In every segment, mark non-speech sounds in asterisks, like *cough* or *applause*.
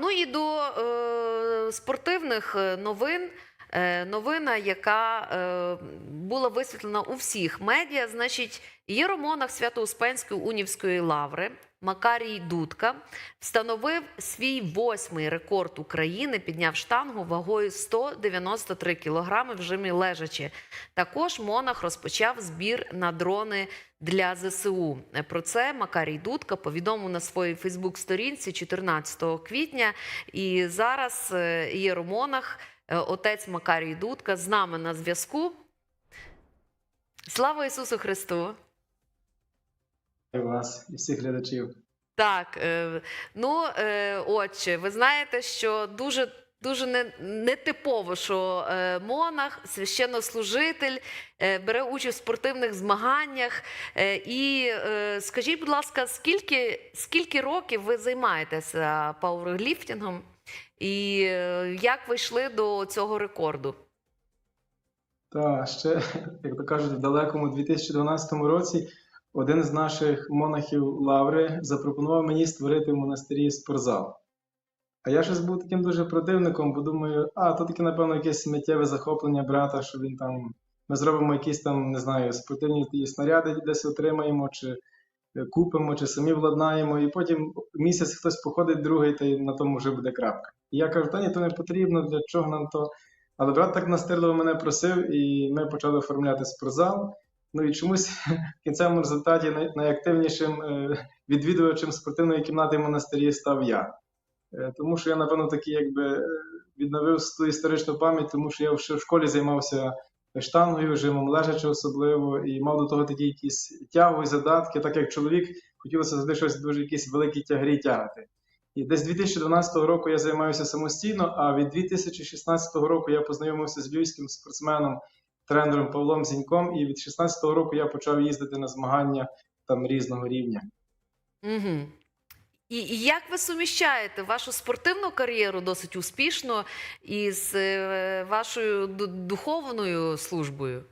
ну і до е, спортивних е, новин. Е, Новина, яка е, була висвітлена у всіх медіа, значить, єромонах Свято-Успенської унівської лаври Макарій Дудка встановив свій восьмий рекорд України, підняв штангу вагою 193 кілограми в жимі лежачи. Також монах розпочав збір на дрони для ЗСУ. Про це Макарій Дудка повідомив на своїй Фейсбук-сторінці 14 квітня. І зараз е, єромонах, е, отець Макарій Дудка, з нами на зв'язку. Слава Ісусу Христу! І вас, і всіх глядачів. Так, е, ну е, отче, ви знаєте, що дуже. Дуже не, нетипово, що е, монах, священнослужитель, бере участь в спортивних змаганнях. І скажіть, будь ласка, скільки, скільки років ви займаєтеся пауерліфтингом? І як ви йшли до цього рекорду? Та ще, як то кажуть, в далекому 2012 році один з наших монахів Лаври запропонував мені створити в монастирі спортзал. А я щось був таким дуже противником, бо думаю, а то таке, напевно, якесь сміттєве захоплення брата, що він там. Ми зробимо якісь там, не знаю, спортивні снаряди десь отримаємо, чи е, купимо, чи самі владнаємо, і потім місяць хтось походить, другий, та й на тому вже буде крапка. І я кажу, та ні, то не потрібно, для чого нам то. Але брат так настирливо мене просив, і ми почали оформляти спортзал. Ну і чомусь в кінцевому результаті най- найактивнішим е, відвідувачем спортивної кімнати монастирі став я. Е, Тому що я, напевно, таки якби е, відновив ту історичну пам'ять, тому що я ще в школі займався штангою, жимом лежачи особливо, і мав до того такі якісь тягу і задатки, так як чоловік хотілося завжди щось дуже якісь великі тягарі тягати. І десь 2012 року я займаюся самостійно, а від 2016 року я познайомився з львівським спортсменом, тренером Павлом Зіньком, і від 2016 року я почав їздити на змагання там різного рівня. Угу. І, і як ви суміщаєте вашу спортивну кар'єру досить успішно із е, вашою ду- духовною службою?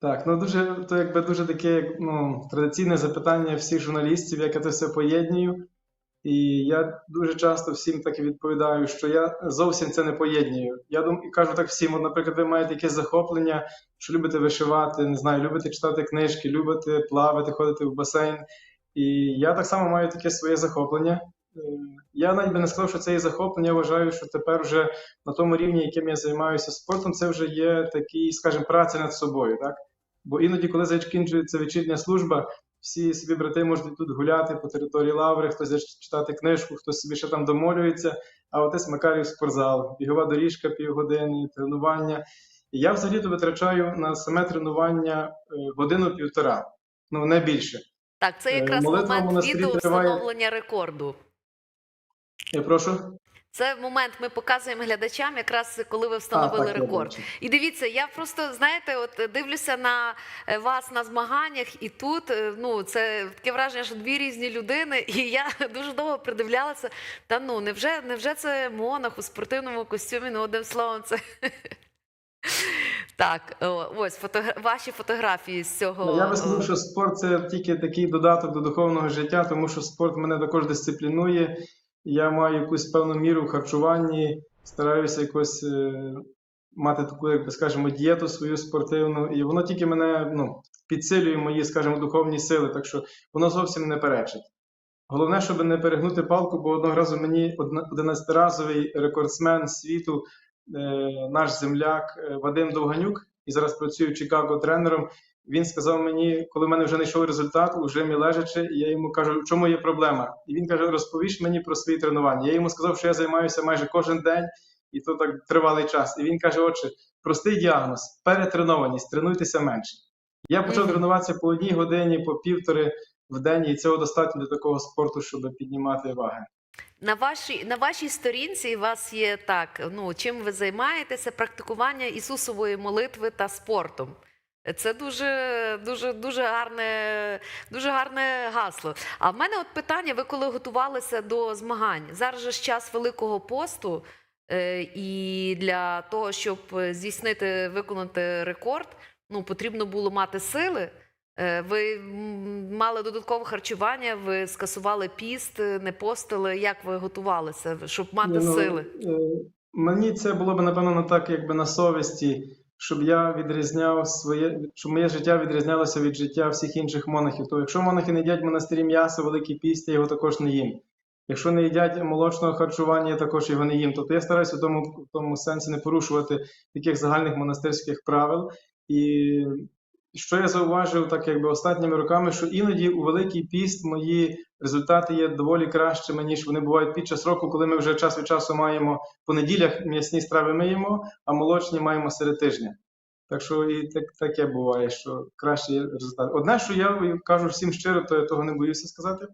Так, ну дуже то якби дуже таке ну, традиційне запитання всіх журналістів, як я це все поєдную. І я дуже часто всім так і відповідаю, що я зовсім це не поєдную. Я дум, і кажу так всім, от, наприклад, ви маєте якесь захоплення, що любите вишивати, не знаю, любите читати книжки, любите плавати, ходити в басейн. І я так само маю таке своє захоплення. Е, Я навіть би не сказав, що це є захоплення. Я вважаю, що тепер вже на тому рівні, яким я займаюся спортом, це вже є такий, скажімо, праця над собою. Так? Бо іноді, коли закінчується вечірня служба, всі собі брати можуть тут гуляти по території лаври, хтось читати книжку, хтось собі ще там домолюється, а отець Макарів спортзал, бігова доріжка півгодини, тренування. І я взагалі-то витрачаю на саме тренування е, годину-півтора, ну не більше. Так, це Е, якраз молитва момент відео триває- встановлення рекорду. Я прошу. Це момент ми показуємо глядачам, якраз коли ви встановили так, я рекорд. І дивіться, я просто знаєте, от дивлюся на е, вас на змаганнях, і тут е, ну це таке враження, що дві різні людини. І я *laughs* дуже довго придивлялася. Та ну невже, невже це монах у спортивному костюмі? Ну, одним словом, це. *laughs* Так, ось ваші фотографії з цього. Ну, Я би е, сказав, що спорт це тільки такий додаток до духовного життя, тому що спорт мене також дисциплінує. Я маю якусь певну міру в харчуванні, стараюся якось е, мати таку, як би скажемо, дієту свою спортивну, і воно тільки мене ну, підсилює мої, скажімо, духовні сили, так що воно зовсім не перечить. Головне, щоб не перегнути палку, бо одного разу мені 11-разовий рекордсмен світу, е, наш земляк е, Вадим Довганюк, і зараз працює в Чикаго тренером. Він сказав мені, коли в мене вже не йшов результат, у жимі лежачи, і я йому кажу, в чому є проблема? І він каже: розповіш мені про свої тренування. Я йому сказав, що я займаюся майже кожен день, і то так тривалий час. І він каже: Отче, простий діагноз, перетренованість, тренуйтеся менше. Я почав Мгм. тренуватися по одній годині, по півтори в день, і цього достатньо для такого спорту, щоб піднімати ваги. На вашій на вашій сторінці у вас є так: ну чим ви займаєтеся? Практикування Ісусової молитви та спортом. Це дуже дуже дуже гарне, дуже гарне гасло. А в мене от питання: ви коли готувалися до змагань? Зараз же ж час Великого посту, е, і для того, щоб здійснити виконати рекорд, ну потрібно було мати сили. Е, Ви мали додаткове харчування, ви скасували піст, не постили. Як ви готувалися, щоб мати ну, сили? е, Мені це було б напевно так, якби на совісті, щоб я відрізняв своє, щоб моє життя відрізнялося від життя всіх інших монахів. То якщо монахи не їдять в монастирі м'ясо, великий піст, його також не їм. Якщо не їдять молочного харчування, я також його не їм. Тобто я стараюся в тому, в тому сенсі не порушувати таких загальних монастирських правил. І що я зауважив, так якби останніми роками, що іноді у Великий піст мої результати є доволі кращими, ніж вони бувають під час року, коли ми вже час від часу маємо по неділях м'ясні страви ми їмо, а молочні маємо серед тижня. Так що і так, таке буває, що краще є результат. Одне, що я кажу всім щиро, то я того не боюся сказати.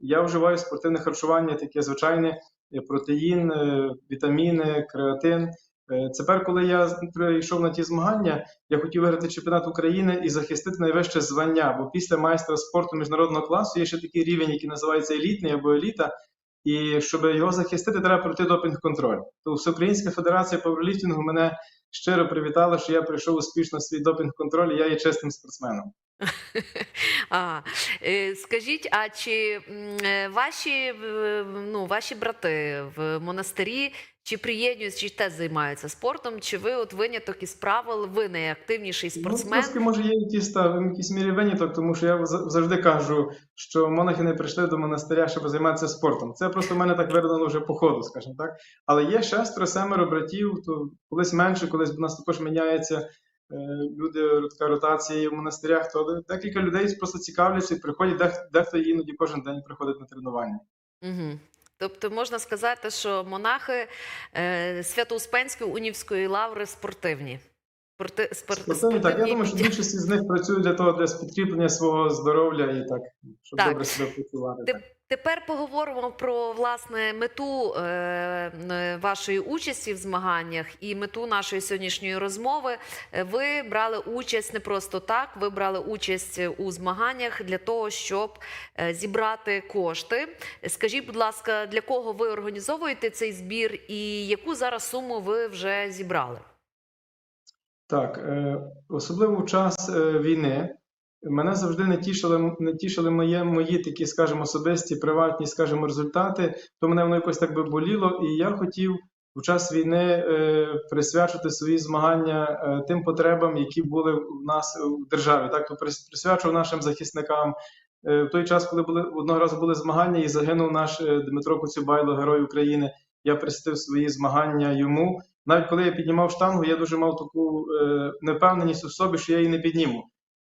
Я вживаю спортивне харчування, таке звичайне протеїн, е, вітаміни, креатин. Е, Тепер, коли я прийшов на ті змагання, я хотів виграти чемпіонат України і захистити найвище звання. Бо після майстра спорту міжнародного класу є ще такий рівень, який називається елітний або еліта. І щоб його захистити, треба пройти допінг-контроль. То Всеукраїнська федерація пауерліфтингу мене щиро привітала, що я пройшов успішно свій допінг-контроль, і я є чистим спортсменом. *laughs* А, е, скажіть, а чи е, ваші, ну, ваші брати в монастирі чи приєднуються, чи теж займаються спортом? Чи ви от виняток із правил, ви найактивніший Ну, спортсмен? трошки, може, є якісь та, в якійсь мірі виняток, тому що я завжди кажу, що монахи не прийшли до монастиря, щоб займатися спортом. Це просто в мене так видано вже по ходу, скажімо так. Але є шестеро, семеро братів, то колись менше, колись в нас також міняється. е, Люди, така ротація в монастирях, то декілька людей просто цікавляться і приходять, дех- дехто іноді кожен день приходить на тренування. Угу. Тобто можна сказати, що монахи е, Свято-Успенської унівської лаври спортивні. Спорти, спор, Спортивні, так, я думаю, що більшість з них працюють для того, для підкріплення свого здоров'я і так, щоб Так. добре себе почувати. Теп- Тепер поговоримо про власне мету е, вашої участі в змаганнях і мету нашої сьогоднішньої розмови. Е, Ви брали участь не просто так. Ви брали участь у змаганнях для того, щоб е, зібрати кошти. Скажіть, будь ласка, для кого ви організовуєте цей збір і яку зараз суму ви вже зібрали? Так, е, особливо в час війни мене завжди не тішили, не тішили моє, мої такі, скажімо, особисті, приватні, скажімо, результати, то мене воно якось так би боліло, і я хотів в час війни е, присвячити свої змагання е, тим потребам, які були в нас в державі. Так, то прис- присвячував нашим захисникам. Е, в той час, коли були одного разу були змагання, і загинув наш е, Дмитро Коцюбайло, герой України, я присвятив свої змагання йому. Навіть коли я піднімав штангу, я дуже мав таку е, невпевненість у собі, що я її не підніму.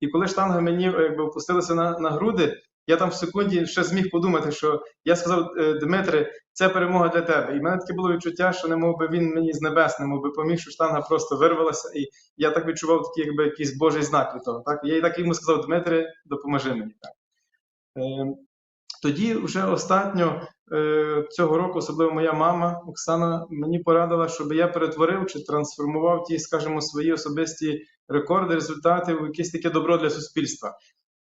І коли штанга мені е, якби опустилася на, на груди, я там в секунді ще зміг подумати, що я сказав, е, Дмитре, це перемога для тебе. І в мене таке було відчуття, що не би він мені з небес, не би поміг, що штанга просто вирвалася, і я так відчував такий, якби якийсь Божий знак від того. Так? Я і так йому сказав, Дмитре, допоможи мені. Так. Е, тоді вже останньо е, цього року, особливо моя мама Оксана, мені порадила, щоб я перетворив чи трансформував ті, скажімо, свої особисті рекорди, результати якесь таке добро для суспільства.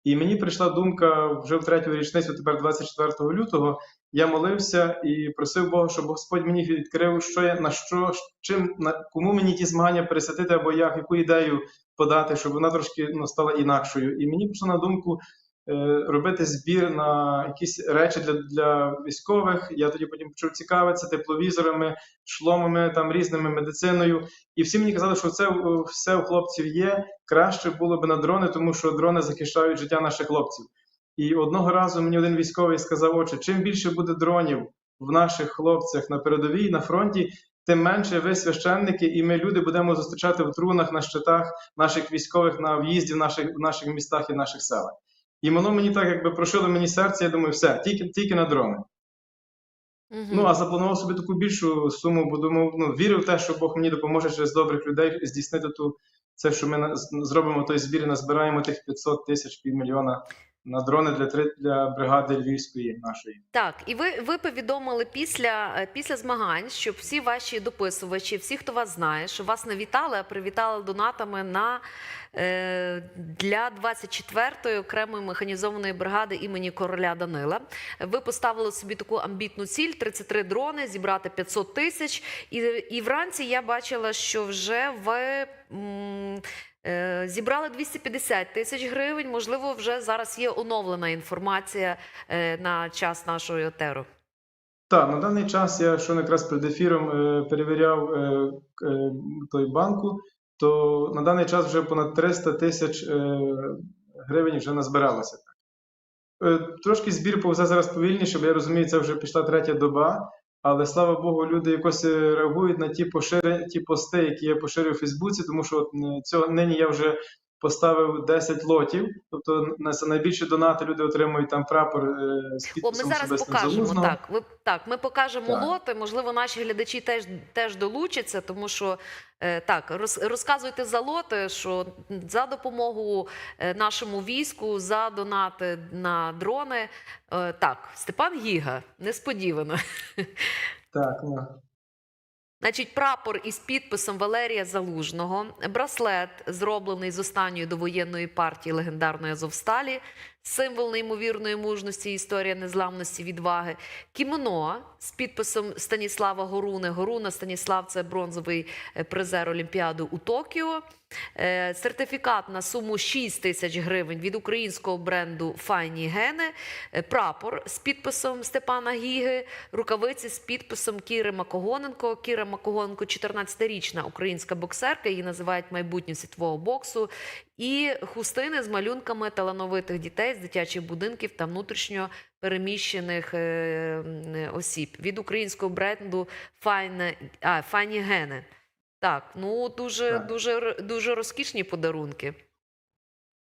І мені прийшла думка вже в третю річницю, тепер 24 лютого. Я молився і просив Бога, щоб Господь мені відкрив, що я на що, чим на кому мені ті змагання присвятити, або як, яку ідею подати, щоб вона трошки ну, стала інакшою. І мені прийшла на думку робити збір на якісь речі для, для військових. Я тоді потім почав цікавитися тепловізорами, шломами, там різними медициною. І всі мені казали, що це е, все у хлопців є. Краще було б на дрони, тому що дрони захищають життя наших хлопців. І одного разу мені один військовий сказав, очі, чим більше буде дронів в наших хлопцях на передовій, на фронті, тим менше ви священники, і ми люди будемо зустрічати в трунах на щитах наших військових на в'їзді в наших, в наших містах і в наших селах. І воно мені так якби прошило мені серце, я думаю, все, тільки, тільки на дрони. Угу. Ну, а запланував собі таку більшу суму, бо думав, ну, вірив в те, що Бог мені допоможе через добрих людей здійснити ту, це, що ми на- зробимо той збір і назбираємо тих 500 тисяч півмільйона на дрони для, три- для бригади Львівської нашої. Так, і ви, ви повідомили після, е, після змагань, щоб всі ваші дописувачі, всі, хто вас знає, що вас не вітали, а привітали донатами на е, для 24-ї окремої механізованої бригади імені короля Данила. Ви поставили собі таку амбітну ціль: 33 дрони, зібрати 500 тисяч. І, і вранці я бачила, що вже ви. м, Зібрали 250 тисяч гривень. Можливо, вже зараз є оновлена інформація е, на час нашої отеру. Так, на даний час я, що якраз перед ефіром е, перевіряв е, е, той банку, то на даний час вже понад 300 тисяч е, гривень вже назбиралося. Е, Трошки збір повзе зараз повільніше, бо я розумію, це вже пішла третя доба. Але слава Богу, люди якось е, реагують на ті пошири, ті пости, які я поширюю у Фейсбуці, тому що от, цього нині я вже поставив 10 лотів. Тобто на за найбільші донати люди отримують там прапор е, з О, ми зараз покажемо. Залужного. Так, ви так, ми покажемо Так. лоти. Можливо, наші глядачі теж теж долучаться, тому що е, так роз, розказуйте за лоти, що за допомогу е, нашому війську, за донати на дрони. Е, так, Степан Гіга, несподівано. Так, ну. Значить, прапор із підписом Валерія Залужного, браслет, зроблений з останньої довоєнної партії легендарної Азовсталі, символ неймовірної мужності, історія незламності, відваги, кімоно з підписом Станіслава Горуни. Горуна Станіслав це бронзовий е, призер Олімпіади у Токіо. Е, Сертифікат на суму 6 тисяч гривень від українського бренду Файні Гени, Е, прапор з підписом Степана Гіги, рукавиці з підписом Кіри Макогоненко. Кіра Макогоненко 14-річна українська боксерка, її називають майбутнє світового боксу. І хустини з малюнками талановитих дітей з дитячих будинків та внутрішньо переміщених е, осіб від українського бренду Файне, а, Файні Гени. Так, ну дуже, Так. дуже, дуже розкішні подарунки.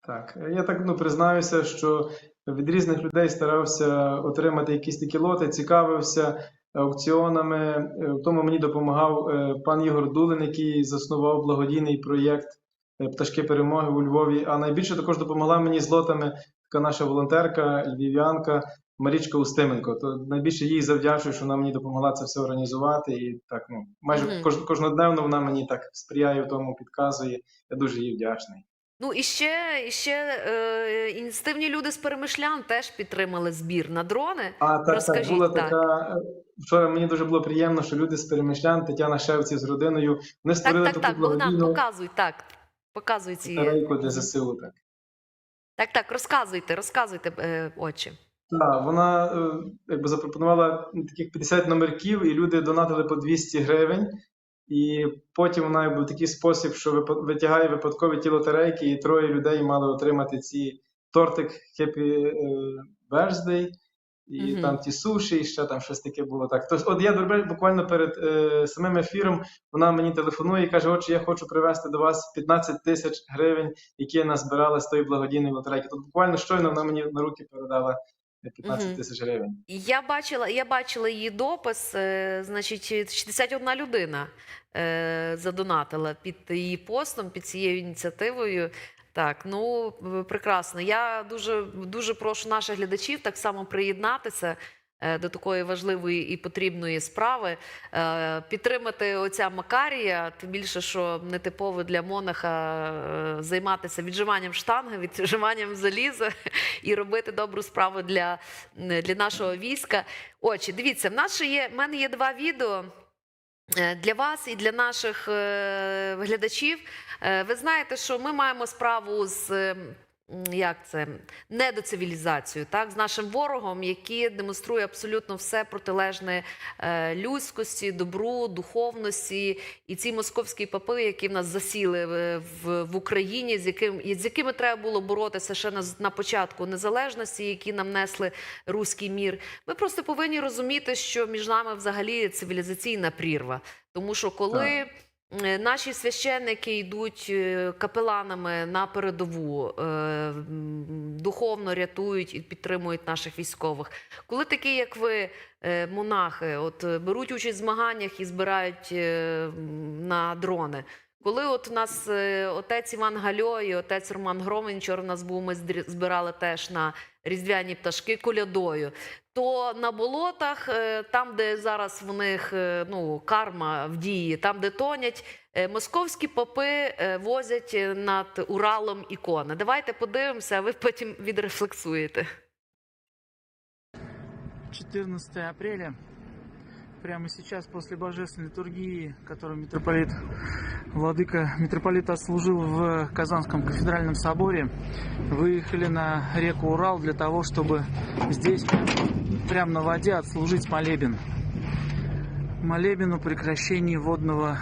Так, я так ну, признаюся, що від різних людей старався отримати якісь такі лоти, цікавився аукціонами. Е, В тому мені допомагав е, пан Ігор Дулин, який заснував благодійний проєкт е, Пташки перемоги у Львові. А найбільше також допомогла мені з лотами така наша волонтерка, львів'янка Марічка Устименко. То найбільше їй завдячую, що вона мені допомогла це все організувати. І так, ну майже Мгм. кож, кожнодневно вона мені так сприяє в тому, підказує. Я дуже їй вдячний. Ну і ще, і ще е, ініціативні люди з перемишлян теж підтримали збір на дрони. А так, так була так. така. е, Вчора мені дуже було приємно, що люди з перемишлян, Тетяна Шевці з родиною, вони створили так, таку так, Богдан, благодійну показуй, так. Показуй ці. батарейку для ЗСУ. Так, Так, так, розказуйте, розказуйте, е, очі. так вона е, якби запропонувала таких 50 номерків, і люди донатили по 200 гривень. І потім вона якби в такий спосіб, що витягає випадкові ті лотерейки, і троє людей мали отримати ці тортик Happy е, Birthday, і Мгм. там ті суші, і ще там щось таке було. Так, тобто, от я буквально перед е, самим ефіром вона мені телефонує і каже: Отже, я хочу привезти до вас 15 тисяч гривень, які я назбирала з тої благодійної лотерейки. Тут буквально щойно вона мені на руки передала 15 тисяч гривень. Я бачила, я бачила її допис. е, Значить, 61 людина е, задонатила під її постом, під цією ініціативою. Так, ну прекрасно. Я дуже дуже прошу наших глядачів так само приєднатися. е, До такої важливої і потрібної справи Е, підтримати оця Макарія, тим більше, що нетипово для монаха е, займатися віджиманням штанги, віджиманням заліза *laughs* і робити добру справу для для нашого війська. Отже, дивіться, в нас ще є в мене є два відео. Е, Для вас і для наших е, глядачів. Е, Ви знаєте, що ми маємо справу з як це недоцивілізацією, так з нашим ворогом, який демонструє абсолютно все протилежне е, людськості, добру, духовності, і ці московські папи, які в нас засіли в, в Україні, з яким з якими треба було боротися ще на, на початку незалежності, які нам несли руський мір. Ми просто повинні розуміти, що між нами взагалі цивілізаційна прірва, тому що коли. Так. Е, Наші священники йдуть е, капеланами на передову, е, духовно рятують і підтримують наших військових. Коли такі, як ви, монахи, от беруть участь в змаганнях і збирають на дрони. Коли от у нас е, отець Іван Гальо і отець Роман Громин, вчора в нас був, ми збирали теж на різдвяні пташки колядою. То на болотах, е, там, де зараз в них е, ну, карма в дії, там, де тонять, московські попи возять над Уралом ікони. Давайте подивимося, а ви потім відрефлексуєте. 14 апреля прямо сейчас после божественной литургии, которую митрополит Владыка митрополит отслужил в Казанском кафедральном соборе, выехали на реку Урал для того, чтобы здесь, прямо на воде, отслужить молебен. Молебен о прекращении водного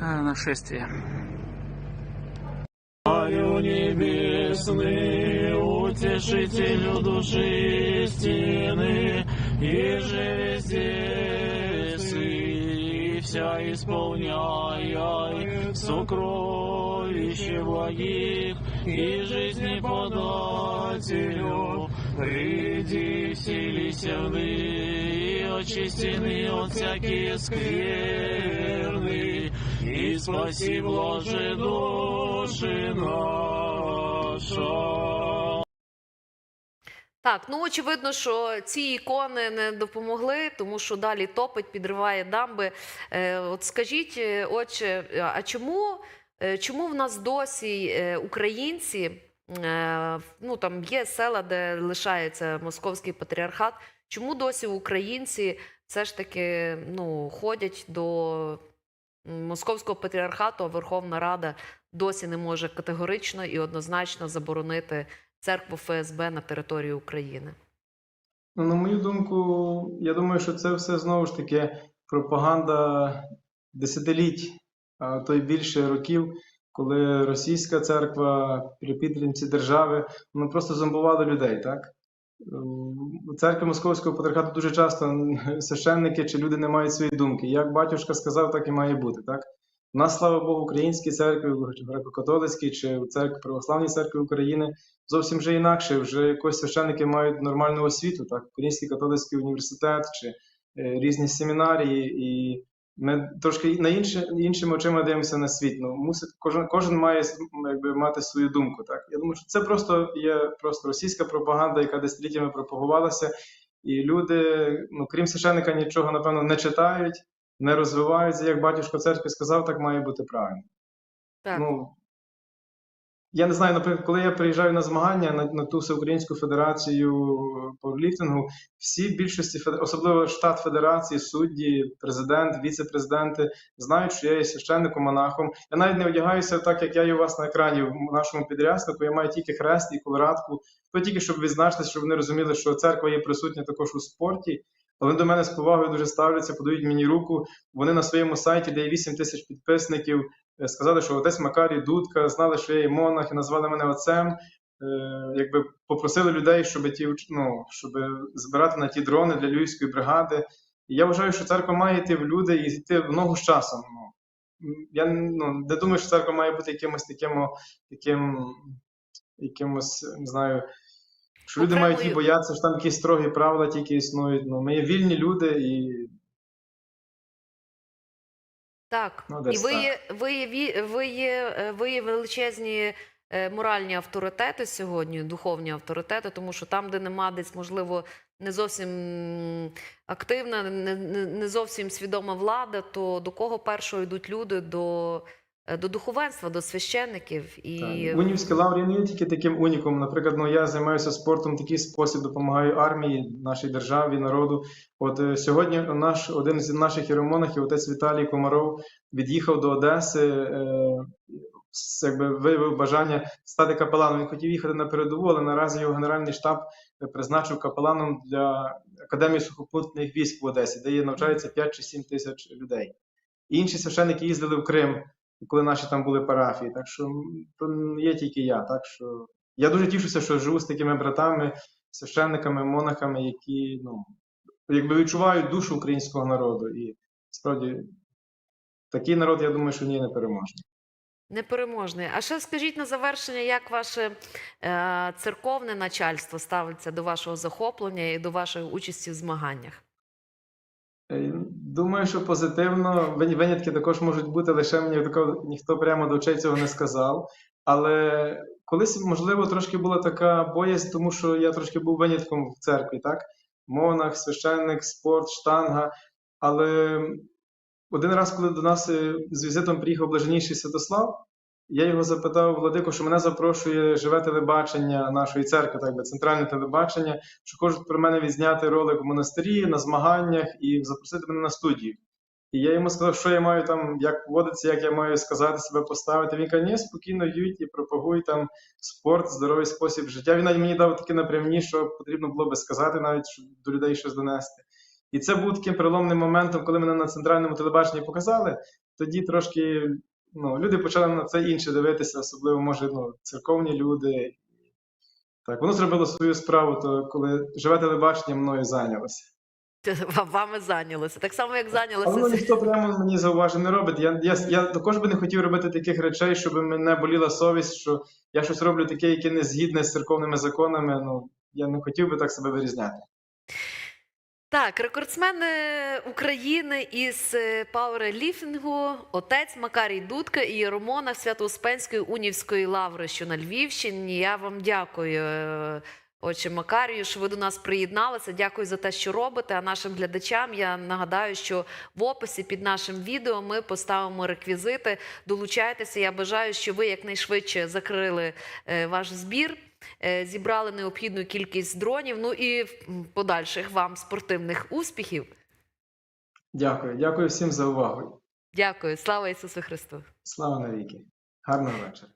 э, нашествия. Небесный, утешителю души истины, и же везде и вся исполняя сокровище благих и жизни подателю, приди вселися в и очистены от всякие скверны, и спаси, блаже души наша. Так, ну очевидно, що ці ікони не допомогли, тому що далі топить, підриває дамби. Е, от скажіть, е, отче, а чому, е, чому в нас досі українці, ну там є села, де лишається московський патріархат, чому досі українці все ж таки ну, ходять до московського патріархату, а Верховна Рада досі не може категорично і однозначно заборонити церкву ФСБ на території України. Ну, на мою думку, я думаю, що це все знову ж таки пропаганда десятиліть, а то й більше років, коли російська церква при підтримці держави ну, просто зомбувала людей, так? Церкві Московського патріархату дуже часто священники чи люди не мають своєї думки. Як батюшка сказав, так і має бути. Так? У нас, слава Богу, церкві, в греко-католицькій чи в церкві Православній церкві України зовсім вже інакше. Вже якось священники мають нормальну освіту, так? Український католицький університет чи е, різні семінарії, і ми трошки на інше, іншими очима дивимося на світ. Ну, мусить, кожен, кожен має якби, мати свою думку. Так? Я думаю, що це просто є просто російська пропаганда, яка десятиліттями пропагувалася, і люди, ну, крім священника, нічого, напевно, не читають, не розвиваються. Як батюшко церкви сказав, так має бути правильно. Так. Ну, я не знаю, наприклад, коли я приїжджаю на змагання на, на ту всеукраїнську федерацію по ліфтингу, всі більшості, особливо штат федерації, судді, президент, віце-президенти, знають, що я є священником, монахом. Я навіть не одягаюся так, як я є у вас на екрані в нашому підряснику. Я маю тільки хрест і колорадку. То тільки щоб відзначитися, щоб вони розуміли, що церква є присутня також у спорті. Вони до мене з повагою дуже ставляться, подають мені руку. Вони на своєму сайті, де є 8 тисяч підписників, е, сказали, що отець Макарій Дудка, знали, що я є монах, і назвали мене отцем. Е, Якби попросили людей, щоб ті ну, щоб збирати на ті дрони для львівської бригади. І я вважаю, що церква має йти в люди і йти в ногу з часом. Ну, я ну, не думаю, що церква має бути якимось таким, о, таким якимось, не знаю, що люди мають її боятися, що там якісь строгі правила тільки існують. Ну, ми є вільні люди і Так, Ну, і ви так. є, ви є, ви є, е, ви є величезні е, моральні авторитети сьогодні, духовні авторитети, тому що там, де нема десь, можливо, не зовсім активна, не, не, зовсім свідома влада, то до кого першого йдуть люди? До, до духовенства, до священників. І Так. Унівські лаври не тільки таким уніком. Наприклад, ну я займаюся спортом в такий спосіб, допомагаю армії, нашій державі, народу. От е, сьогодні наш один з наших єромонахів, отець Віталій Комаров, від'їхав до Одеси. Е, якби виявив бажання стати капеланом. Він хотів їхати на передову, але наразі його генеральний штаб е, призначив капеланом для Академії сухопутних військ в Одесі, де є навчається 5 чи 7 тисяч людей. Інші священники їздили в Крим, коли наші там були парафії. Так що то є тільки я. Так що я дуже тішуся, що живу з такими братами, священниками, монахами, які ну, якби відчувають душу українського народу. І справді такий народ, я думаю, що ні не переможний. Непереможний. А ще скажіть на завершення, як ваше е, церковне начальство ставиться до вашого захоплення і до вашої участі в змаганнях? Думаю, що позитивно. Винятки також можуть бути, лише мені ніхто прямо до очей цього не сказав. Але колись, можливо, трошки була така боязнь, тому що я трошки був винятком в церкві, так? Монах, священник, спорт, штанга. Але один раз, коли до нас е, з візитом приїхав блаженніший Святослав, Я його запитав, Владико, що мене запрошує живе телебачення нашої церкви, так би центральне телебачення, що хочуть про мене відзняти ролик в монастирі на змаганнях і запросити мене на студію. І я йому сказав, що я маю там, як поводитися, як я маю сказати, себе поставити. Він каже, ні, спокійно ють і пропагуй там спорт, здоровий спосіб життя. Він навіть мені дав такі напрямні, що потрібно було би сказати, навіть щоб до людей щось донести. І це був таким переломним моментом, коли мене на центральному телебаченні показали. Тоді трошки ну, люди почали на це інше дивитися, особливо, може, ну, церковні люди. Так, воно зробило свою справу, то коли живе телебачення мною зайнялося. Вами зайнялося. Так само, як Але ну, ніхто прямо мені зауважень не робить. Я, я, я також би не хотів робити таких речей, щоб мене боліла совість, що я щось роблю таке, яке не згідне з церковними законами. Ну, я не хотів би так себе вирізняти. Так, рекордсмени України із е, пауерліфтингу, отець Макарій Дудка і Єромонах Свято-Успенської унівської лаври, що на Львівщині. Я вам дякую, е, отче Макарію, що ви до нас приєдналися. Дякую за те, що робите. А нашим глядачам я нагадаю, що в описі під нашим відео ми поставимо реквізити. Долучайтеся. Я бажаю, що ви якнайшвидше закрили е, ваш збір. Е, Зібрали необхідну кількість дронів. Ну і подальших вам спортивних успіхів. Дякую. Дякую всім за увагу. Дякую, слава Ісусу Христу! Слава навіки. Гарного вечора.